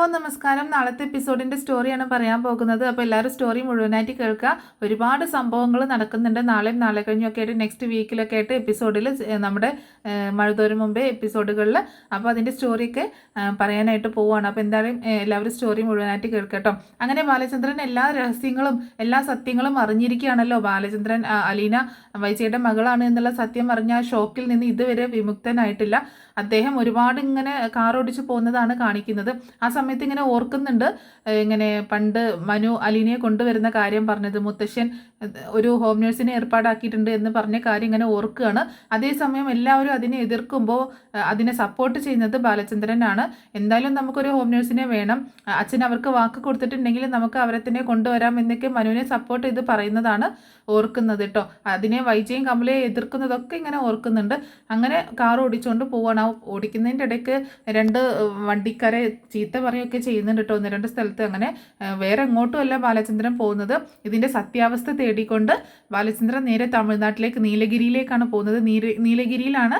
Hello നമസ്കാരം. നാളത്തെ എപ്പിസോഡിന്റെ സ്റ്റോറിയാണ് പറയാൻ പോകുന്നത്. അപ്പോൾ എല്ലാവരും സ്റ്റോറി മുഴുവനായിട്ട് കേൾക്കുക. ഒരുപാട് സംഭവങ്ങൾ നടക്കുന്നുണ്ട്. നാളെയും നാളെ കഴിഞ്ഞൊക്കെ ആയിട്ട് നെക്സ്റ്റ് വീക്കിലൊക്കെ ആയിട്ട് എപ്പിസോഡിൽ നമ്മുടെ മഴതോരും മുമ്പേ എപ്പിസോഡുകളിൽ അപ്പോൾ അതിന്റെ സ്റ്റോറിയൊക്കെ പറയാനായിട്ട് പോവുകയാണ് അപ്പോൾ എന്തായാലും എല്ലാവരും സ്റ്റോറി മുഴുവനായിട്ട് കേൾക്കട്ടോ അങ്ങനെ ബാലചന്ദ്രൻ എല്ലാ രഹസ്യങ്ങളും എല്ലാ സത്യങ്ങളും അറിഞ്ഞിരിക്കുകയാണല്ലോ. ബാലചന്ദ്രൻ അലീന വൈജയുടെ മകളാണ് എന്നുള്ള സത്യം അറിഞ്ഞ ഷോക്കിൽ നിന്ന് ഇതുവരെ വിമുക്തനായിട്ടില്ല. അദ്ദേഹം ഒരുപാട് ഇങ്ങനെ കാർ ഓടിച്ച് പോകുന്നതാണ് കാണിക്കുന്നത്. ആ സമയത്ത് ഇങ്ങനെ ഓർക്കുന്നുണ്ട്. ഇങ്ങനെ പണ്ട് മനു അലീനയെ കൊണ്ടുവരുന്ന കാര്യം പറഞ്ഞത് മുത്തശ്ശൻ ഒരു ഹോം നേഴ്സിനെ ഏർപ്പാടാക്കിയിട്ടുണ്ട് എന്ന് പറഞ്ഞ കാര്യം ഇങ്ങനെ ഓർക്കുകയാണ്. അതേസമയം എല്ലാവരും അതിനെ എതിർക്കുമ്പോൾ അതിനെ സപ്പോർട്ട് ചെയ്യുന്നത് ബാലചന്ദ്രനാണ്. എന്തായാലും നമുക്കൊരു ഹോം നേഴ്സിനെ വേണം. അച്ഛൻ അവർക്ക് വാക്ക് കൊടുത്തിട്ടുണ്ടെങ്കിൽ നമുക്ക് അവരെ തന്നെ കൊണ്ടുവരാം എന്നൊക്കെ മനുവിനെ സപ്പോർട്ട് ചെയ്ത് പറയുന്നതാണ് ഓർക്കുന്നത് കേട്ടോ. അതിനെ വൈജയും കമലയെ എതിർക്കുന്നതൊക്കെ ഇങ്ങനെ ഓർക്കുന്നുണ്ട്. അങ്ങനെ കാർ ഓടിച്ചുകൊണ്ട് പോവാണ്. ആ ഓടിക്കുന്നതിന്റെ ഇടയ്ക്ക് രണ്ട് വണ്ടിക്കാരെ ചീത്ത പറയുകയൊക്കെ ചെയ്യുന്നുണ്ട് കേട്ടോ ഒന്ന് രണ്ട് സ്ഥലത്ത് അങ്ങനെ വേറെ എങ്ങോട്ടുമല്ല ബാലചന്ദ്രൻ പോകുന്നത്. ഇതിന്റെ സത്യാവസ്ഥ തേടിക്കൊണ്ട് ബാലചന്ദ്രൻ നേരെ തമിഴ്നാട്ടിലേക്ക് നീലഗിരിയിലേക്കാണ് പോകുന്നത്. നീല നീലഗിരിയിലാണ്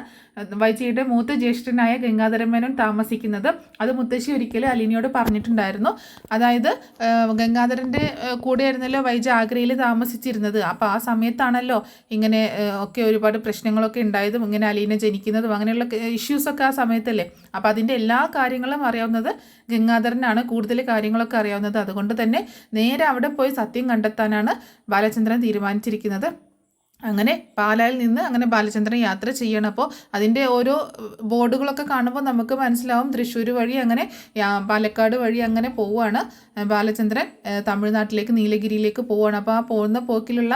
വൈജയുടെ മൂത്ത ജ്യേഷ്ഠനായ ഗംഗാധരമേനോൻ താമസിക്കുന്നത്. അത് മുത്തശ്ശി ഒരിക്കലും അലിനിയോട് പറഞ്ഞിട്ടുണ്ടായിരുന്നു. അതായത് ഗംഗാധരന്റെ കൂടെയായിരുന്നല്ലോ വൈജ ആഗ്രയിൽ താമസിച്ചിരുന്നത്. അപ്പോൾ ആ സമയത്താണല്ലോ ഇങ്ങനെ ഒക്കെ ഒരുപാട് പ്രശ്നങ്ങളൊക്കെ ഉണ്ടായതും ഇങ്ങനെ അലീന ജനിക്കുന്നതും അങ്ങനെയുള്ള ഇഷ്യൂസൊക്കെ ആ സമയത്തല്ലേ? അപ്പോൾ അതിന്റെ എല്ലാ കാര്യങ്ങളും അറിയാവുന്നത് ഗംഗാധരനാണ്. കൂടുതൽ കാര്യങ്ങളൊക്കെ അറിയാവുന്നത്. അതുകൊണ്ട് തന്നെ നേരെ അവിടെ പോയി സത്യം കണ്ടെത്താനാണ് ബാലചന്ദ്രൻ തീരുമാനിച്ചിരിക്കുന്നത്. അങ്ങനെ പാലായിൽ നിന്ന് അങ്ങനെ ബാലചന്ദ്രൻ യാത്ര ചെയ്യണം. അപ്പോൾ അതിന്റെ ഓരോ ബോർഡുകളൊക്കെ കാണുമ്പോൾ നമുക്ക് മനസ്സിലാവും തൃശ്ശൂർ വഴി അങ്ങനെ പാലക്കാട് വഴി അങ്ങനെ പോവുകയാണ്. ബാലചന്ദ്രൻ തമിഴ്നാട്ടിലേക്ക് നീലഗിരിയിലേക്ക് പോവുകയാണ്. അപ്പോൾ ആ പോകുന്ന പോക്കിലുള്ള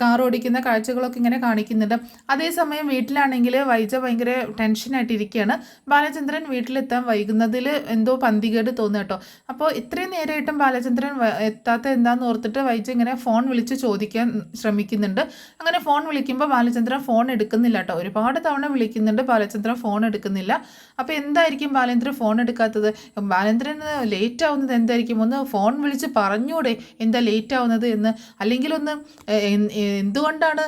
കാർ ഓടിക്കുന്ന കാഴ്ചകളൊക്കെ ഇങ്ങനെ കാണിക്കുന്നുണ്ട്. അതേസമയം വീട്ടിലാണെങ്കിൽ വൈജ ഭയങ്കര ടെൻഷനായിട്ടിരിക്കുകയാണ് ബാലചന്ദ്രൻ വീട്ടിലെത്താൻ വൈകുന്നതിൽ എന്തോ പന്തികേട് തോന്നുക കേട്ടോ. അപ്പോൾ ഇത്രയും നേരമായിട്ടും ബാലചന്ദ്രൻ എത്താത്ത എന്താണെന്ന് ഓർത്തിട്ട് വൈജ ഇങ്ങനെ ഫോൺ വിളിച്ച് ചോദിക്കാൻ ശ്രമിക്കുന്നുണ്ട്. അങ്ങനെ ഫോൺ വിളിക്കുമ്പോൾ ബാലചന്ദ്രൻ ഫോൺ എടുക്കുന്നില്ല കേട്ടോ ഒരുപാട് തവണ വിളിക്കുന്നുണ്ട് ബാലചന്ദ്രൻ ഫോൺ എടുക്കുന്നില്ല. അപ്പോൾ എന്തായിരിക്കും ബാലചന്ദ്രൻ ഫോൺ എടുക്കാത്തത്? ബാലേന്ദ്രൻ ലേറ്റ് ആവുന്നത് എന്തായിരിക്കും? ഒന്ന് ഫോൺ വിളിച്ച് പറഞ്ഞൂടെ എന്താ ലേറ്റ് ആവുന്നത് എന്ന്? അല്ലെങ്കിൽ ഒന്ന് എന്തുകൊണ്ടാണ്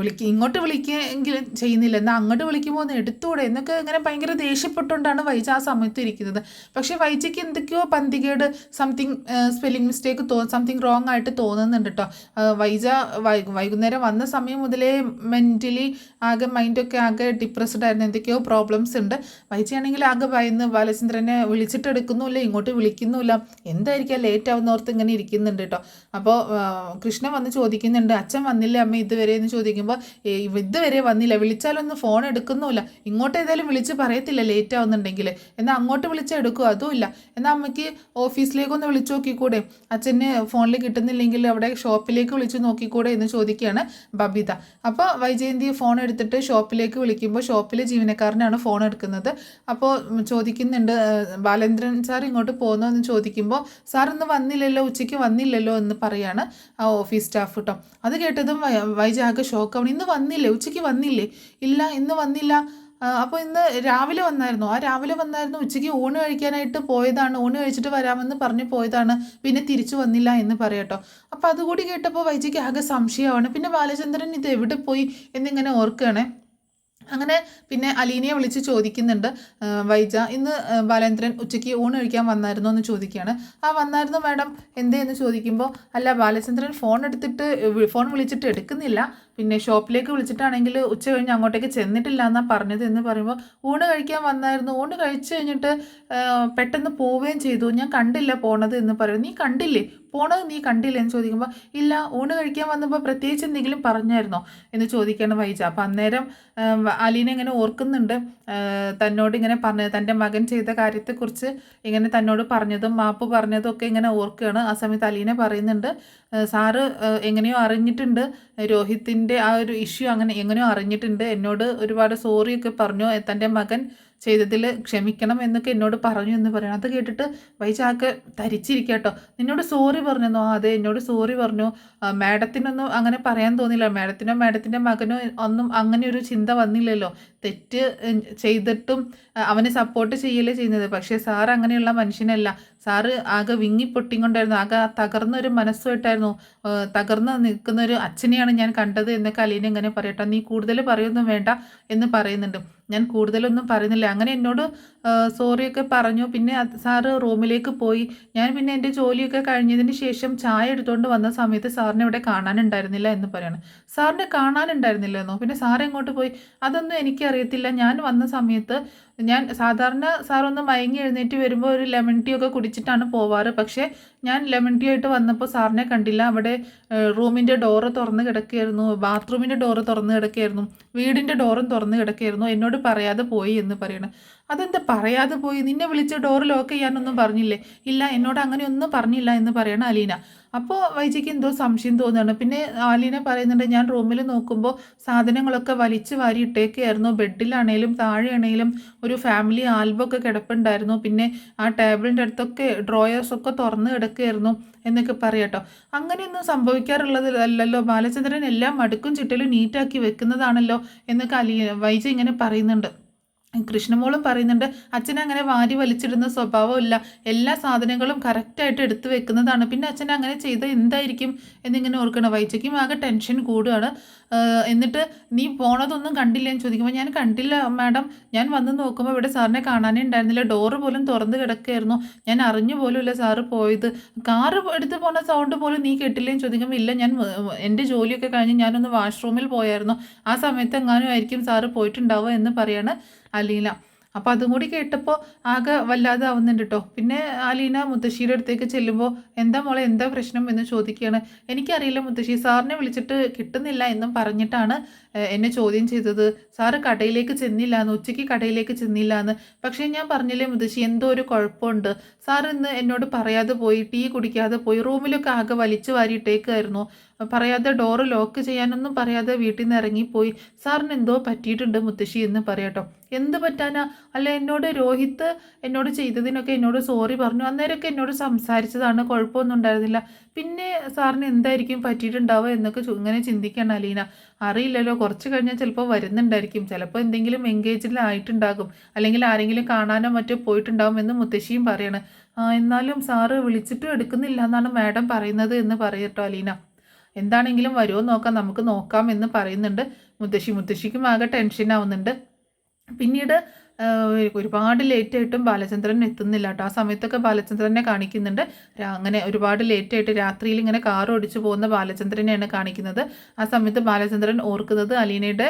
വിളിക്ക ഇങ്ങോട്ട് വിളിക്കുകയെങ്കിലും ചെയ്യുന്നില്ല? എന്നാൽ അങ്ങോട്ട് വിളിക്കുമ്പോൾ ഒന്ന് എടുത്തുകൂടെ എന്നൊക്കെ ഇങ്ങനെ ഭയങ്കര ദേഷ്യപ്പെട്ടുകൊണ്ടാണ് വൈജ ആ സമയത്ത് ഇരിക്കുന്നത്. പക്ഷേ വൈജയ്ക്ക് എന്തൊക്കെയോ പന്തികേട് something spelling mistake though something wrong ആയിട്ട് തോന്നുന്നുണ്ട് കേട്ടോ വൈജ വൈകുന്നേരം വന്ന സമയം മുതലേ മെന്റലി ആകെ മൈൻഡൊക്കെ ആകെ ഡിപ്രസ്ഡ് ആയിരുന്നു. എന്തൊക്കെയോ പ്രോബ്ലംസ് ഉണ്ട്. വൈച്ചയാണെങ്കിൽ ആകെ ഭയന്ന് ബാലചന്ദ്രനെ വിളിച്ചിട്ടെടുക്കുന്നുമില്ല ഇങ്ങോട്ട് വിളിക്കുന്നുമില്ല. എന്തായിരിക്കാം? ലേറ്റ് ആവുന്നോർത്ത് ഇങ്ങനെ ഇരിക്കുന്നുണ്ട് കേട്ടോ അപ്പോൾ കൃഷ്ണ വന്ന് ചോദിക്കുന്നുണ്ട് അച്ഛൻ വന്നില്ല അമ്മ ഇതുവരെ? എന്ന് ചോദിക്കുമ്പോൾ ഇതുവരെ വന്നില്ല. വിളിച്ചാലൊന്നും ഫോൺ എടുക്കുന്നുമില്ല. ഇങ്ങോട്ട് ഏതായാലും വിളിച്ച് പറയത്തില്ല ലേറ്റ് ആവുന്നുണ്ടെങ്കിൽ. എന്നാൽ അങ്ങോട്ട് വിളിച്ചാൽ എടുക്കും? അതുമില്ല എന്നാൽ അമ്മയ്ക്ക് ഓഫീസിലേക്കൊന്ന് വിളിച്ചു നോക്കിക്കൂടെ? അച്ഛന് ഫോണിൽ കിട്ടുന്നില്ലെങ്കിൽ അവിടെ ഷോപ്പിലേക്ക് വിളിച്ച് നോക്കിക്കൂടെ? എന്ന് ചോദിക്കുകയാണ്. ബബിത. അപ്പോൾ വൈജയന്തി ഫോൺ എടുത്തിട്ട് ഷോപ്പിലേക്ക് വിളിക്കുമ്പോൾ ഷോപ്പിലെ ജീവനക്കാരനാണ് ഫോൺ എടുക്കുന്നത്. അപ്പോൾ ചോദിക്കുന്നുണ്ട് ബാലേന്ദ്രൻ സാർ ഇങ്ങോട്ട് പോകുന്നോ എന്ന് ചോദിക്കുമ്പോൾ സാർ ഇന്ന് വന്നില്ലല്ലോ ഉച്ചയ്ക്ക് വന്നില്ലല്ലോ എന്ന് പറയാണ് ആ ഓഫീസ് സ്റ്റാഫ് കേട്ടോ അത് കേട്ടതും വൈ- വൈജ ആകെ ഷോക്കാവണം ഇന്ന് വന്നില്ലേ? ഉച്ചയ്ക്ക് വന്നില്ലേ? ഇല്ല ഇന്ന് വന്നില്ല. അപ്പോൾ ഇന്ന് രാവിലെ വന്നായിരുന്നു. ആ രാവിലെ വന്നായിരുന്നു ഉച്ചയ്ക്ക് ഊണ് കഴിക്കാനായിട്ട് പോയതാണ്. ഊണ് കഴിച്ചിട്ട് വരാമെന്ന് പറഞ്ഞ് പോയതാണ്. പിന്നെ തിരിച്ചു വന്നില്ല എന്ന് പറയട്ടോ. അപ്പോൾ അതുകൂടി കേട്ടപ്പോൾ വൈജിക്ക് ആകെ സംശയമാണ്. പിന്നെ ബാലചന്ദ്രൻ ഇത് എവിടെ പോയി എന്നിങ്ങനെ ഓർക്കുകയാണേ. അങ്ങനെ പിന്നെ അലീനയെ വിളിച്ച് ചോദിക്കുന്നുണ്ട് വൈജ ഇന്ന് ബാലേന്ദ്രൻ ഉച്ചയ്ക്ക് ഊണ് കഴിക്കാൻ വന്നായിരുന്നോ എന്ന് ചോദിക്കുകയാണ്. ആ വന്നായിരുന്നു മാഡം. എന്തേ? എന്ന് ചോദിക്കുമ്പോൾ അല്ല ബാലചന്ദ്രൻ ഫോൺ എടുത്തിട്ട് ഫോൺ വിളിച്ചിട്ട് എടുക്കുന്നില്ല. പിന്നെ ഷോപ്പിലേക്ക് വിളിച്ചിട്ടാണെങ്കിൽ ഉച്ച കഴിഞ്ഞ് അങ്ങോട്ടേക്ക് ചെന്നിട്ടില്ല എന്നാണ് പറഞ്ഞത്. എന്ന് പറയുമ്പോൾ ഊണ് കഴിക്കാൻ വന്നായിരുന്നു. ഊണ് കഴിച്ചു കഴിഞ്ഞിട്ട് പെട്ടെന്ന് പോവുകയും ചെയ്തു. ഞാൻ കണ്ടില്ല പോണത്. എന്ന് പറയും നീ കണ്ടില്ലേ? പോണത് നീ കണ്ടില്ല എന്ന് ചോദിക്കുമ്പോൾ ഇല്ല ഊണ് കഴിക്കാൻ വന്നപ്പോൾ പ്രത്യേകിച്ച് എന്തെങ്കിലും പറഞ്ഞായിരുന്നോ? എന്ന് ചോദിക്കണം വൈജ. അപ്പം അന്നേരം അലീന ഇങ്ങനെ ഓർക്കുന്നുണ്ട്. തന്നോട് ഇങ്ങനെ പറഞ്ഞത് തന്റെ മകൻ ചെയ്ത കാര്യത്തെക്കുറിച്ച് ഇങ്ങനെ തന്നോട് പറഞ്ഞതും മാപ്പ് പറഞ്ഞതും ഒക്കെ ഇങ്ങനെ ഓർക്കുകയാണ്. ആ സമയത്ത് അലീന പറയുന്നുണ്ട് സാറ് എങ്ങനെയോ അറിഞ്ഞിട്ടുണ്ട്. രോഹിത്തിന്റെ ആ ഒരു ഇഷ്യൂ അങ്ങനെ എങ്ങനെയോ അറിഞ്ഞിട്ടുണ്ട്. എന്നോട് ഒരുപാട് സോറിയൊക്കെ പറഞ്ഞു. തന്റെ മകൻ ചെയ്തതിൽ ക്ഷമിക്കണം എന്നൊക്കെ എന്നോട് പറഞ്ഞു എന്ന് പറയണം. അത് കേട്ടിട്ട് വൈജാക്ക് ധരിച്ചിരിക്കുക കേട്ടോ നിന്നോട് സോറി പറഞ്ഞെന്നോ? അതെ എന്നോട് സോറി പറഞ്ഞു. മാഡത്തിനൊന്നും അങ്ങനെ പറയാൻ തോന്നില്ല. മാഡത്തിനോ മാഡത്തിന്റെ മകനോ ഒന്നും അങ്ങനെ ഒരു ചിന്ത വന്നില്ലല്ലോ. തെറ്റ് ചെയ്തിട്ടും അവനെ സപ്പോർട്ട് ചെയ്യല്ലേ ചെയ്യുന്നത്. പക്ഷേ സാർ അങ്ങനെയുള്ള മനുഷ്യനല്ല. സാറ് ആകെ വിങ്ങി പൊട്ടിക്കൊണ്ടായിരുന്നു ആകെ തകർന്ന ഒരു മനസ്സുമായിട്ടായിരുന്നു തകർന്ന് നിൽക്കുന്ന ഒരു അച്ഛനെയാണ് ഞാൻ കണ്ടത് എന്നൊക്കെ അലീന എങ്ങനെ പറയട്ടെ നീ കൂടുതൽ പറയൊന്നും വേണ്ട എന്ന് പറയുന്നുണ്ട്. ഞാൻ കൂടുതലൊന്നും പറയുന്നില്ല. അങ്ങനെ എന്നോട് സോറിയൊക്കെ പറഞ്ഞു. പിന്നെ സാറ് റൂമിലേക്ക് പോയി. ഞാൻ പിന്നെ എന്റെ ജോലിയൊക്കെ കഴിഞ്ഞതിന് ശേഷം ചായ എടുത്തുകൊണ്ട് വന്ന സമയത്ത് സാറിനെ ഇവിടെ കാണാനുണ്ടായിരുന്നില്ല എന്ന് പറയാണ്. സാറിനെ കാണാനുണ്ടായിരുന്നില്ല എന്നോ പിന്നെ സാർ എങ്ങോട്ട് പോയി? അതൊന്നും എനിക്കറിയത്തില്ല. ഞാൻ വന്ന സമയത്ത് ഞാൻ സാധാരണ സാർ ഒന്ന് മയങ്ങി എഴുന്നേറ്റ് വരുമ്പോൾ ഒരു ലെമൺ ടീ ഒക്കെ കുടിച്ചിട്ടാണ് പോവാറ്. പക്ഷേ ഞാൻ ലെമൺ ടീ ആയിട്ട് വന്നപ്പോൾ സാറിനെ കണ്ടില്ല. അവിടെ റൂമിന്റെ ഡോറ് തുറന്ന് കിടക്കുകയായിരുന്നു. ബാത്റൂമിന്റെ ഡോറ് തുറന്ന് കിടക്കുകയായിരുന്നു. വീടിന്റെ ഡോറും തുറന്ന് കിടക്കുകയായിരുന്നു. എന്നോട് പറയാതെ പോയി എന്ന് പറയണം. അതെന്താ പറയാതെ പോയി? നിന്നെ വിളിച്ച് ഡോർ ലോക്ക് ചെയ്യാനൊന്നും പറഞ്ഞില്ലേ? ഇല്ല എന്നോട് അങ്ങനെ ഒന്നും പറഞ്ഞില്ല എന്ന് പറയണം അലീന. അപ്പോൾ വൈജിക്ക് എന്തോ സംശയം തോന്നുകയാണ്. പിന്നെ ആലീന പറയുന്നുണ്ട് ഞാൻ റൂമിൽ നോക്കുമ്പോൾ സാധനങ്ങളൊക്കെ വലിച്ചു വാരി ഇട്ടേക്കായിരുന്നു. ബെഡിലാണേലും താഴെയാണേലും ഒരു ഫാമിലി ആൽബം ഒക്കെ കിടപ്പുണ്ടായിരുന്നു. പിന്നെ ആ ടേബിളിന്റെ അടുത്തൊക്കെ ഡ്രോയേഴ്സൊക്കെ തുറന്ന് കിടക്കുകയായിരുന്നു എന്നൊക്കെ പറയട്ടോ. അങ്ങനെയൊന്നും സംഭവിക്കാറുള്ളത് അല്ലല്ലോ. ബാലചന്ദ്രൻ എല്ലാം മടുക്കും ചുറ്റലും നീറ്റാക്കി വെക്കുന്നതാണല്ലോ എന്നൊക്കെ അലീ വൈജ ഇങ്ങനെ പറയുന്നുണ്ട്. കൃഷ്ണമോളും പറയുന്നുണ്ട് അച്ഛൻ അങ്ങനെ വാരി വലിച്ചിടുന്ന സ്വഭാവമില്ല. എല്ലാ സാധനങ്ങളും കറക്റ്റായിട്ട് എടുത്തു വെക്കുന്നതാണ്. പിന്നെ അച്ഛൻ അങ്ങനെ ചെയ്ത എന്തായിരിക്കും? എന്നിങ്ങനെ ഓർക്കണം. വൈച്ചയ്ക്കും ആകെ ടെൻഷൻ കൂടുകയാണ് എന്നിട്ട് നീ പോണതൊന്നും കണ്ടില്ല? എന്ന് ചോദിക്കുമ്പോൾ ഞാൻ കണ്ടില്ല മാഡം. ഞാൻ വന്ന് നോക്കുമ്പോൾ ഇവിടെ സാറിനെ കാണാനേ ഉണ്ടായിരുന്നില്ല. ഡോറ് പോലും തുറന്ന് കിടക്കുകയായിരുന്നു. ഞാൻ അറിഞ്ഞു പോലുമില്ല സാറ് പോയത്. കാറ് എടുത്ത് പോണ സൗണ്ട് പോലും നീ കേട്ടില്ലേന്ന് ചോദിക്കുമ്പോൾ ഇല്ല ഞാൻ എന്റെ ജോലിയൊക്കെ കഴിഞ്ഞ് ഞാനൊന്ന് വാഷ്റൂമിൽ പോയായിരുന്നു. ആ സമയത്ത് എങ്ങാനും ആയിരിക്കും സാറ് പോയിട്ടുണ്ടാവുക എന്ന് പറയാണ്. അലീന അപ്പോൾ അതും കൂടി കേട്ടപ്പോൾ ആകെ വല്ലാതെ ആവുന്നുണ്ട് കേട്ടോ പിന്നെ അലീന മുത്തശ്ശിയുടെ അടുത്തേക്ക് ചെല്ലുമ്പോൾ എന്താ മോളെ എന്താ പ്രശ്നം? എന്ന് ചോദിക്കുകയാണ്. എനിക്കറിയില്ല മുത്തശ്ശി സാറിനെ വിളിച്ചിട്ട് കിട്ടുന്നില്ല എന്നും പറഞ്ഞിട്ടാണ് എന്നെ ചോദ്യം ചെയ്തത് സാറ് കടയിലേക്ക് ചെന്നില്ല എന്ന് ഉച്ചയ്ക്ക് കടയിലേക്ക് ചെന്നില്ല എന്ന് പക്ഷേ ഞാൻ പറഞ്ഞില്ലേ മുതശ്ശി എന്തോ ഒരു കുഴപ്പമുണ്ട്. സാർ ഇന്ന് എന്നോട് പറയാതെ പോയി ടീ കുടിക്കാതെ പോയി റൂമിലൊക്കെ ആകെ വലിച്ചു വാരിയിട്ടേക്കായിരുന്നു പറയാതെ ഡോറ് ലോക്ക് ചെയ്യാനൊന്നും പറയാതെ വീട്ടിൽ നിന്ന് ഇറങ്ങിപ്പോയി സാറിന് എന്തോ പറ്റിയിട്ടുണ്ട് മുത്തശ്ശി എന്ന് പറയട്ടോ. എന്ത് പറ്റാനാ? അല്ല എന്നോട് രോഹിത്ത് എന്നോട് ചെയ്തതിനൊക്കെ എന്നോട് സോറി പറഞ്ഞു. അന്നേരമൊക്കെ എന്നോട് സംസാരിച്ചതാണ് കുഴപ്പമൊന്നും ഉണ്ടായിരുന്നില്ല. പിന്നെ സാറിന് എന്തായിരിക്കും പറ്റിയിട്ടുണ്ടാവുക എന്നൊക്കെ ഇങ്ങനെ ചിന്തിക്കണം അലീന. അറിയില്ലല്ലോ കുറച്ച് കഴിഞ്ഞാൽ ചിലപ്പോൾ വരുന്നുണ്ടായിരിക്കും. ചിലപ്പോൾ എന്തെങ്കിലും എൻഗേജിൽ ആയിട്ടുണ്ടാകും. അല്ലെങ്കിൽ ആരെങ്കിലും കാണാനോ മറ്റോ പോയിട്ടുണ്ടാകും എന്ന് മുത്തശ്ശിയും പറയാണ്. എന്നാലും സാറ് വിളിച്ചിട്ടും എടുക്കുന്നില്ല എന്നാണ് മാഡം പറയുന്നത് എന്ന് പറയട്ടോ അലീന. എന്താണെങ്കിലും വരുമോ നോക്കാം. നമുക്ക് നോക്കാം എന്ന് പറയുന്നുണ്ട്. മുത്തശ്ശി മുത്തശ്ശിക്കും ആകെ ടെൻഷൻ ആവുന്നുണ്ട്. പിന്നീട് ഒരുപാട് ലേറ്റ് ആയിട്ടും ബാലചന്ദ്രൻ എത്തുന്നില്ല കേട്ടോ. ആ സമയത്തൊക്കെ ബാലചന്ദ്രനെ കാണിക്കുന്നുണ്ട്. അങ്ങനെ ഒരുപാട് ലേറ്റ് ആയിട്ട് രാത്രിയിൽ ഇങ്ങനെ കാർ ഓടിച്ചു പോകുന്ന ബാലചന്ദ്രനെയാണ് കാണിക്കുന്നത്. ആ സമയത്ത് ബാലചന്ദ്രൻ ഓർക്കുന്നത് അലീനയുടെ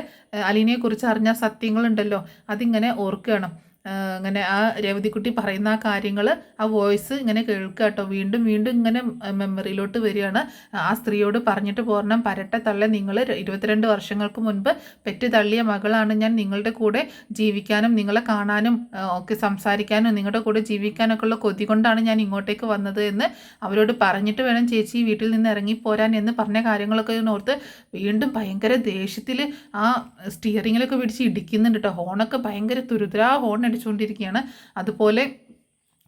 അലീനയെക്കുറിച്ച് അറിഞ്ഞ സത്യങ്ങളുണ്ടല്ലോ. അതിങ്ങനെ ഓർക്കുകയാണ്. അങ്ങനെ ആ രേവതിക്കുട്ടി പറയുന്ന ആ കാര്യങ്ങൾ ആ വോയിസ് ഇങ്ങനെ കേൾക്കുക കേട്ടോ. വീണ്ടും വീണ്ടും ഇങ്ങനെ മെമ്മറിയിലോട്ട് വരികയാണ്. ആ സ്ത്രീയോട് പറഞ്ഞിട്ട് പോരണം പരട്ട തള്ള നിങ്ങൾ ഇരുപത്തിരണ്ട് വർഷങ്ങൾക്ക് മുൻപ് പെറ്റ് തള്ളിയ മകളാണ് ഞാൻ നിങ്ങളുടെ കൂടെ ജീവിക്കാനും നിങ്ങളെ കാണാനും ഒക്കെ സംസാരിക്കാനും നിങ്ങളുടെ കൂടെ ജീവിക്കാനൊക്കെ ഉള്ള കൊതി കൊണ്ടാണ് ഞാൻ ഇങ്ങോട്ടേക്ക് വന്നത് എന്ന് അവരോട് പറഞ്ഞിട്ട് വേണം ചേച്ചി വീട്ടിൽ നിന്ന് ഇറങ്ങി പോരാൻ എന്ന് പറഞ്ഞ കാര്യങ്ങളൊക്കെ ഓർത്ത് വീണ്ടും ഭയങ്കര ദേഷ്യത്തിൽ ആ സ്റ്റിയറിങ്ങിലൊക്കെ പിടിച്ച് ഇടിക്കുന്നുണ്ട് കേട്ടോ. ഹോണൊക്കെ ഭയങ്കര തുരുതരാ ഹോൺ അടിച്ചുകൊണ്ടിരിക്കുകയാണ് അതുപോലെ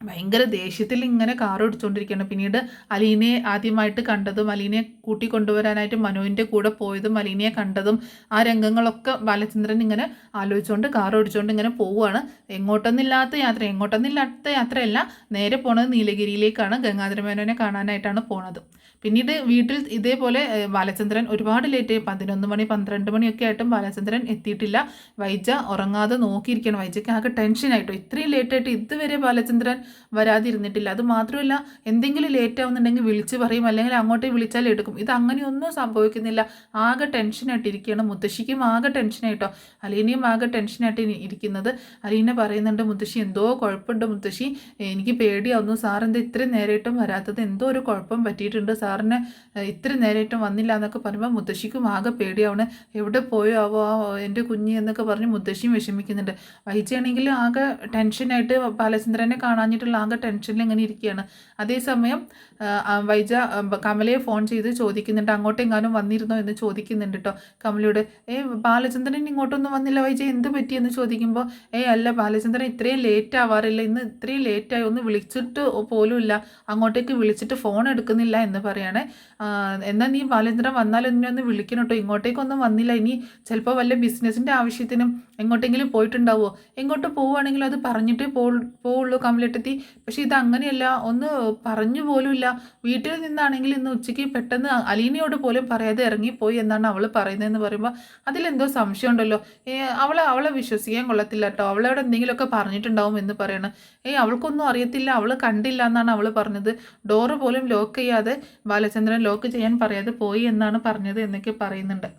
ഭയങ്കര ദേഷ്യത്തിൽ ഇങ്ങനെ കാർ ഓടിച്ചുകൊണ്ടിരിക്കുകയാണ് പിന്നീട് അലീനയെ ആദ്യമായിട്ട് കണ്ടതും അലീനയെ കൂട്ടിക്കൊണ്ടുവരാനായിട്ട് മനുവിന്റെ കൂടെ പോയതും അലീനയെ കണ്ടതും ആ രംഗങ്ങളൊക്കെ ബാലചന്ദ്രൻ ഇങ്ങനെ ആലോചിച്ചുകൊണ്ട് കാർ ഓടിച്ചുകൊണ്ട് ഇങ്ങനെ പോവുകയാണ്. എങ്ങോട്ടൊന്നില്ലാത്ത യാത്ര എങ്ങോട്ടൊന്നില്ലാത്ത യാത്രയല്ല നേരെ പോണത് നീലഗിരിയിലേക്കാണ് ഗംഗാധരമേനോനെ കാണാനായിട്ടാണ് പോണത്. പിന്നീട് വീട്ടിൽ ഇതേപോലെ ബാലചന്ദ്രൻ ഒരുപാട് ലേറ്റ് പതിനൊന്ന് മണി പന്ത്രണ്ട് മണിയൊക്കെ ആയിട്ടും ബാലചന്ദ്രൻ എത്തിയിട്ടില്ല. വൈജ ഉറങ്ങാതെ നോക്കിയിരിക്കണം വൈജയ്ക്ക് ആകെ ടെൻഷനായിട്ടോ ഇത്രയും ലേറ്റായിട്ട് ഇതുവരെ ബാലചന്ദ്രൻ വരാതിരുന്നിട്ടില്ല. അത് മാത്രമല്ല എന്തെങ്കിലും ലേറ്റ് ആവുന്നുണ്ടെങ്കിൽ വിളിച്ച് പറയും അല്ലെങ്കിൽ അങ്ങോട്ടേ വിളിച്ചാൽ എടുക്കും. ഇത് അങ്ങനെയൊന്നും സംഭവിക്കുന്നില്ല. ആകെ ടെൻഷനായിട്ട് ഇരിക്കുകയാണ്. മുത്തശ്ശിക്കും ആകെ ടെൻഷനായിട്ടോ അലീനയും ആകെ ടെൻഷനായിട്ട് ഇരിക്കുന്നത്. അലീന പറയുന്നുണ്ട് മുത്തശ്ശി എന്തോ കുഴപ്പമുണ്ട് മുത്തശ്ശി. എനിക്ക് പേടിയാവുന്നു. സാർ എന്താ ഇത്രയും നേരമായിട്ടും വരാത്തത്? എന്തോ ഒരു കുഴപ്പം പറ്റിയിട്ടുണ്ട് സാർ. സാറിന് ഇത്ര നേരമായിട്ടും വന്നില്ല എന്നൊക്കെ പറയുമ്പോൾ മുത്തശ്ശിക്കും ആകെ പേടിയാവണ്. എവിടെ പോയോ ആവോ ആ എന്റെ കുഞ്ഞ് എന്നൊക്കെ പറഞ്ഞ് മുത്തശ്ശിയും വിഷമിക്കുന്നുണ്ട്. വൈജയാണെങ്കിൽ ആകെ ടെൻഷനായിട്ട് ബാലചന്ദ്രനെ കാണാഞ്ഞിട്ടുള്ള ആകെ ടെൻഷനിൽ ഇങ്ങനെ ഇരിക്കുകയാണ്. അതേസമയം വൈജ കമലയെ ഫോൺ ചെയ്ത് ചോദിക്കുന്നുണ്ട്. അങ്ങോട്ടെങ്ങാനും വന്നിരുന്നോ എന്ന് ചോദിക്കുന്നുണ്ട് കേട്ടോ കമലയോട്. ഏ ബാലചന്ദ്രൻ ഇങ്ങോട്ടൊന്നും വന്നില്ല വൈജ. എന്ത് പറ്റിയെന്ന് ചോദിക്കുമ്പോൾ ഏ അല്ല ബാലചന്ദ്രൻ ഇത്രയും ലേറ്റ് ആവാറില്ല. ഇന്ന് ഇത്രയും ലേറ്റായി ഒന്ന് വിളിച്ചിട്ട് പോലും ഇല്ല അങ്ങോട്ടേക്ക് വിളിച്ചിട്ട് ഫോൺ എടുക്കുന്നില്ല എന്ന് പറയാം പറയാണ് എന്നാൽ എന്നാ നീ ബാലേന്ദ്രൻ വന്നാൽ എന്നെ ഒന്ന് വിളിക്കണം കേട്ടോ ഇങ്ങോട്ടേക്കൊന്നും വന്നില്ല. ഇനി ചിലപ്പോൾ വല്ല ബിസിനസ്സിന്റെ ആവശ്യത്തിനും എങ്ങോട്ടെങ്കിലും പോയിട്ടുണ്ടാവുമോ എങ്ങോട്ട് പോവുകയാണെങ്കിലും അത് പറഞ്ഞിട്ടേ പോ പോവുള്ളൂ കമലെട്ടെത്തി. പക്ഷെ ഇത് അങ്ങനെയല്ല. ഒന്ന് പറഞ്ഞു പോലുമില്ല വീട്ടിൽ നിന്നാണെങ്കിൽ ഇന്ന് ഉച്ചയ്ക്ക് പെട്ടെന്ന് അലീനയോട് പോലും പറയാതെ ഇറങ്ങിപ്പോയി എന്നാണ് അവൾ പറയുന്നതെന്ന് പറയുമ്പോൾ അതിലെന്തോ സംശയം ഉണ്ടല്ലോ അവൾ അവളെ വിശ്വസിക്കാൻ കൊള്ളത്തില്ല കേട്ടോ അവളോട് എന്തെങ്കിലുമൊക്കെ പറഞ്ഞിട്ടുണ്ടാവും എന്ന് പറയണം. ഏയ് അവൾക്കൊന്നും അറിയത്തില്ല. അവൾ കണ്ടില്ല എന്നാണ് അവൾ പറഞ്ഞത്. ഡോറ് പോലും ലോക്ക് ചെയ്യാതെ ബാലചന്ദ്രൻ ലോക്ക് ചെയ്യാൻ പറയാതെ പോയി എന്നാണ് പറഞ്ഞത് എന്നൊക്കെ പറയുന്നുണ്ട്.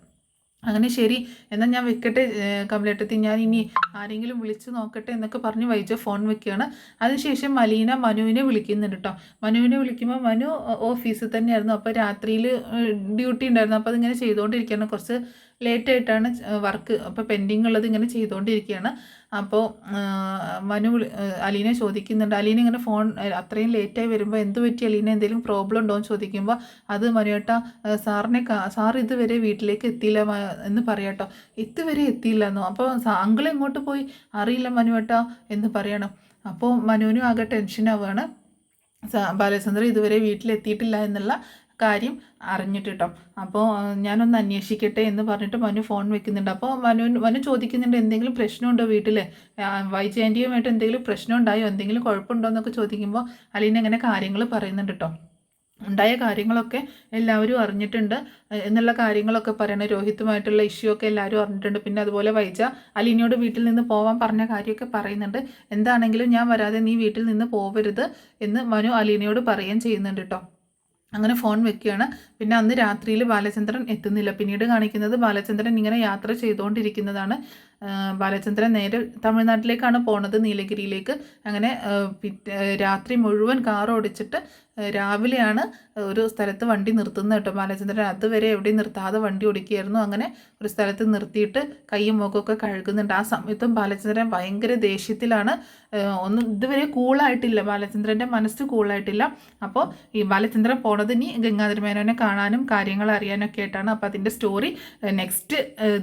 അങ്ങനെ ശരി എന്നാൽ ഞാൻ വെക്കട്ടെ കമലേട്ടത്തി ഞാൻ ഇനി ആരെങ്കിലും വിളിച്ച് നോക്കട്ടെ എന്നൊക്കെ പറഞ്ഞ് വൈജ ഫോൺ വെക്കുകയാണ്. അതിനുശേഷം മലീന മനുവിനെ വിളിക്കുന്നുണ്ട് കേട്ടോ മനുവിനെ വിളിക്കുമ്പോൾ മനു ഓഫീസിൽ തന്നെയായിരുന്നു. അപ്പോൾ രാത്രിയിൽ ഡ്യൂട്ടി ഉണ്ടായിരുന്നു. അപ്പോൾ അതിങ്ങനെ ചെയ്തുകൊണ്ടിരിക്കുകയാണ് കുറച്ച് ലേറ്റ് ആയിട്ടാണ് വർക്ക് അപ്പോൾ പെൻഡിങ് ഉള്ളത് ഇങ്ങനെ ചെയ്തുകൊണ്ടിരിക്കുകയാണ് അപ്പോൾ മനു അലീനെ ചോദിക്കുന്നുണ്ട്. അലീന ഇങ്ങനെ ഫോൺ അത്രയും ലേറ്റായി വരുമ്പോൾ എന്ത് പറ്റി? അലീന എന്തെങ്കിലും പ്രോബ്ലം ഉണ്ടോ എന്ന് ചോദിക്കുമ്പോൾ അത് മനുവേട്ട സാറിനെ സാർ ഇതുവരെ വീട്ടിലേക്ക് എത്തിയില്ല എന്ന് പറയാട്ടോ ഇതുവരെ എത്തിയില്ല എന്നോ അപ്പോൾ അങ്കിൾ എങ്ങോട്ട് പോയി? അറിയില്ല മനുവേട്ട എന്ന് പറയണം. അപ്പോൾ മനുവിനും ആകെ ടെൻഷനാവുകയാണ് ബാലചന്ദ്രൻ ഇതുവരെ വീട്ടിലെത്തിയിട്ടില്ല എന്നുള്ള കാര്യം അറിഞ്ഞിട്ട് കേട്ടോ അപ്പോൾ ഞാനൊന്ന് അന്വേഷിക്കട്ടെ എന്ന് പറഞ്ഞിട്ട് മനു ഫോൺ വെക്കുന്നുണ്ട്. അപ്പോൾ മനു മനു ചോദിക്കുന്നുണ്ട് എന്തെങ്കിലും പ്രശ്നമുണ്ടോ വീട്ടിൽ വൈജി എന്തെങ്കിലും പ്രശ്നം ഉണ്ടായോ എന്തെങ്കിലും കുഴപ്പമുണ്ടോ എന്നൊക്കെ ചോദിക്കുമ്പോൾ അലീന അങ്ങനെ കാര്യങ്ങൾ പറയുന്നുണ്ട് കേട്ടോ ഉണ്ടായ കാര്യങ്ങളൊക്കെ എല്ലാവരും അറിഞ്ഞിട്ടുണ്ട്. എന്നുള്ള കാര്യങ്ങളൊക്കെ പറയണം രോഹിത്തുമായിട്ടുള്ള ഇഷ്യൂ ഒക്കെ എല്ലാവരും അറിഞ്ഞിട്ടുണ്ട്. പിന്നെ അതുപോലെ വൈജ അലീനയോട് വീട്ടിൽ നിന്ന് പോവാൻ പറഞ്ഞ കാര്യമൊക്കെ പറയുന്നുണ്ട്. എന്താണെങ്കിലും ഞാൻ വരാതെ നീ വീട്ടിൽ നിന്ന് പോവരുത് എന്ന് മനു അലീനയോട് പറയുകയും ചെയ്യുന്നുണ്ട് കേട്ടോ അങ്ങനെ ഫോൺ വെക്കുകയാണ്. പിന്നെ അന്ന് രാത്രിയിൽ ബാലചന്ദ്രൻ എത്തുന്നില്ല. പിന്നീട് കാണിക്കുന്നത് ബാലചന്ദ്രൻ ഇങ്ങനെ യാത്ര ചെയ്തുകൊണ്ടിരിക്കുന്നതാണ്. ബാലചന്ദ്രൻ നേരെ തമിഴ്നാട്ടിലേക്കാണ് പോണത് നീലഗിരിയിലേക്ക്. അങ്ങനെ രാത്രി മുഴുവൻ കാർ ഓടിച്ചിട്ട് രാവിലെയാണ് ഒരു സ്ഥലത്ത് വണ്ടി നിർത്തുന്നത് കേട്ടോ. ബാലചന്ദ്രൻ അതുവരെ എവിടെയും നിർത്താതെ വണ്ടി ഓടിക്കുകയായിരുന്നു. അങ്ങനെ ഒരു സ്ഥലത്ത് നിർത്തിയിട്ട് കൈയും മുഖമൊക്കെ കഴുകുന്നുണ്ട്. ആ സമയത്തും ബാലചന്ദ്രൻ ഭയങ്കര ദേഷ്യത്തിലാണ്. ഒന്നും ഇതുവരെ കൂളായിട്ടില്ല. ബാലചന്ദ്രന്റെ മനസ്സ് കൂളായിട്ടില്ല. അപ്പോൾ ഈ ബാലചന്ദ്രൻ പോണത് ഇനി ഗംഗാധര മേനോനെ കാണാനും കാര്യങ്ങൾ അറിയാനൊക്കെ ആയിട്ടാണ്. അപ്പോൾ അതിന്റെ സ്റ്റോറി നെക്സ്റ്റ്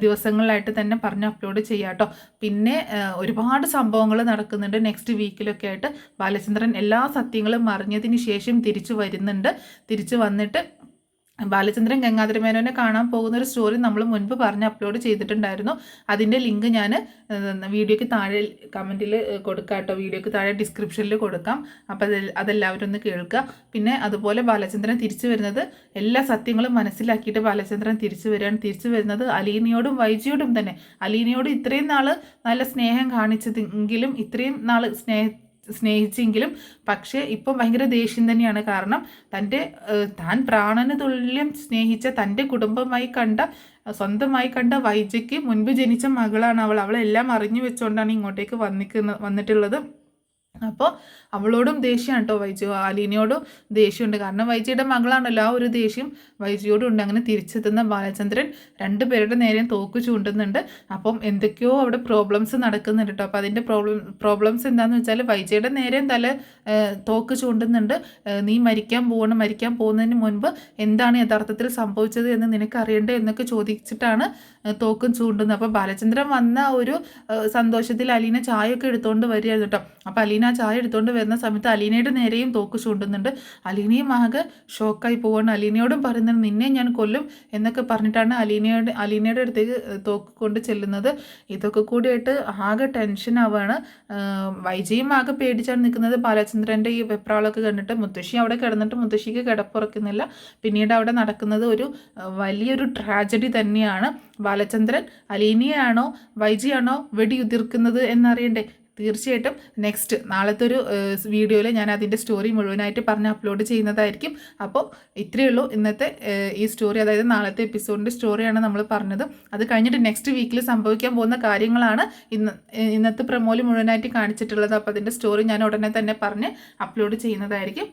ദിവസങ്ങളിലായിട്ട് തന്നെ പറഞ്ഞ് അപ്ലോഡ് ചെയ്യാം കേട്ടോ പിന്നെ ഒരുപാട് സംഭവങ്ങൾ നടക്കുന്നുണ്ട്. നെക്സ്റ്റ് വീക്കിലൊക്കെ ആയിട്ട് ബാലചന്ദ്രൻ എല്ലാ സത്യങ്ങളും അറിഞ്ഞതിന് ശേഷം തിരിച്ചു വരുന്നുണ്ട്. തിരിച്ചു വന്നിട്ട് ബാലചന്ദ്രൻ ഗംഗാധര മേനോനെ കാണാൻ പോകുന്ന ഒരു സ്റ്റോറി നമ്മൾ മുൻപ് പറഞ്ഞ് അപ്ലോഡ് ചെയ്തിട്ടുണ്ടായിരുന്നു. അതിന്റെ ലിങ്ക് ഞാൻ വീഡിയോയ്ക്ക് താഴെ കമന്റിൽ കൊടുക്കാം കേട്ടോ. വീഡിയോയ്ക്ക് താഴെ ഡിസ്ക്രിപ്ഷനിൽ കൊടുക്കാം. അപ്പോൾ അത് അതെല്ലാവരും ഒന്ന് കേൾക്കുക. പിന്നെ അതുപോലെ ബാലചന്ദ്രൻ തിരിച്ചു വരുന്നത് എല്ലാ സത്യങ്ങളും മനസ്സിലാക്കിയിട്ട് ബാലചന്ദ്രൻ തിരിച്ചു വരികയാണ് തിരിച്ചു വരുന്നത് അലീനയോടും വൈജിയോടും തന്നെ. അലീനയോട് ഇത്രയും നാൾ നല്ല സ്നേഹം കാണിച്ചതെങ്കിലും ഇത്രയും നാൾ സ്നേഹ സ്നേഹിച്ചെങ്കിലും പക്ഷേ ഇപ്പം ഭയങ്കര ദേഷ്യം തന്നെയാണ്. കാരണം തന്റെ താൻ പ്രാണന് തുല്യം സ്നേഹിച്ച തന്റെ കുടുംബമായി കണ്ട സ്വന്തമായി കണ്ട വൈജയ്ക്ക് മുൻപ് ജനിച്ച മകളാണ് അവൾ. അവളെല്ലാം അറിഞ്ഞു വെച്ചുകൊണ്ടാണ് ഇങ്ങോട്ടേക്ക് വന്നിക്കുന്ന വന്നിട്ടുള്ളത്. അപ്പോൾ അവളോടും ദേഷ്യമാണ് കേട്ടോ വൈജു. അലീനയോടും ദേഷ്യമുണ്ട് കാരണം വൈജിയുടെ മകളാണല്ലോ. ആ ഒരു ദേഷ്യം വൈജിയോടും ഉണ്ട്. അങ്ങനെ തിരിച്ചെത്തുന്ന ബാലചന്ദ്രൻ രണ്ട് പേരുടെ നേരെയും തോക്ക് ചൂണ്ടുന്നുണ്ട്. അപ്പം എന്തൊക്കെയോ അവിടെ പ്രോബ്ലംസ് നടക്കുന്നുണ്ട് കേട്ടോ അപ്പോൾ അതിന്റെ പ്രോബ്ലം പ്രോബ്ലംസ് എന്താണെന്ന് വെച്ചാൽ വൈജയുടെ നേരെയും തല തോക്ക് ചൂണ്ടുന്നുണ്ട്. നീ മരിക്കാൻ പോകണം മരിക്കാൻ പോകുന്നതിന് മുൻപ് എന്താണ് യഥാർത്ഥത്തിൽ സംഭവിച്ചത് എന്ന് നിനക്ക് അറിയണ്ടേ എന്നൊക്കെ ചോദിച്ചിട്ടാണ് തോക്കും ചൂണ്ടുന്നു. അപ്പോൾ ബാലചന്ദ്രൻ വന്ന ഒരു സന്തോഷത്തിൽ അലീന ചായയൊക്കെ എടുത്തുകൊണ്ട് വരികയായിരുന്നു കേട്ടോ. അപ്പോൾ അലീന ചായ എടുത്തുകൊണ്ട് വരുന്ന സമയത്ത് അലീനയുടെ നേരെയും തോക്ക് ചൂണ്ടുന്നുണ്ട്. അലീനയും ആകെ ഷോക്കായി പോവാണ്. അലീനയോടും പറയുന്നത് നിന്നെ ഞാൻ കൊല്ലും എന്നൊക്കെ പറഞ്ഞിട്ടാണ് അലീനയുടെ അലീനയുടെ അടുത്തേക്ക് തോക്ക് കൊണ്ട് ചെല്ലുന്നത്. ഇതൊക്കെ കൂടിയായിട്ട് ആകെ ടെൻഷൻ ആവുകയാണ് വൈജയും ആകെ പേടിച്ചാണ് നിൽക്കുന്നത്. ബാലചന്ദ്രന്റെ ഈ വെപ്രാളൊക്കെ കണ്ടിട്ട് മുത്തശ്ശി അവിടെ കിടന്നിട്ട് മുത്തശ്ശിക്ക് കിടപ്പുറക്കുന്നില്ല പിന്നീട് അവിടെ നടക്കുന്നത് ഒരു വലിയൊരു ട്രാജഡി തന്നെയാണ്. ബാലചന്ദ്രൻ അലീനിയാണോ വൈജിയാണോ വെടിയുതിർക്കുന്നത് എന്നറിയണ്ടേ? തീർച്ചയായിട്ടും നെക്സ്റ്റ് നാളത്തെ ഒരു വീഡിയോയിൽ ഞാൻ അതിന്റെ സ്റ്റോറി മുഴുവനായിട്ട് പറഞ്ഞ് അപ്ലോഡ് ചെയ്യുന്നതായിരിക്കും. അപ്പോൾ ഇത്രയേ ഉള്ളൂ ഇന്നത്തെ ഈ സ്റ്റോറി അതായത് നാളത്തെ എപ്പിസോഡിന്റെ സ്റ്റോറിയാണ് നമ്മൾ പറഞ്ഞത്. അത് കഴിഞ്ഞിട്ട് നെക്സ്റ്റ് വീക്കിൽ സംഭവിക്കാൻ പോകുന്ന കാര്യങ്ങളാണ് ഇന്ന് ഇന്നത്തെ പ്രമോൽ മുഴുവനായിട്ട് കാണിച്ചിട്ടുള്ളത്. അപ്പോൾ അതിന്റെ സ്റ്റോറി ഞാൻ ഉടനെ തന്നെ പറഞ്ഞ് അപ്ലോഡ് ചെയ്യുന്നതായിരിക്കും.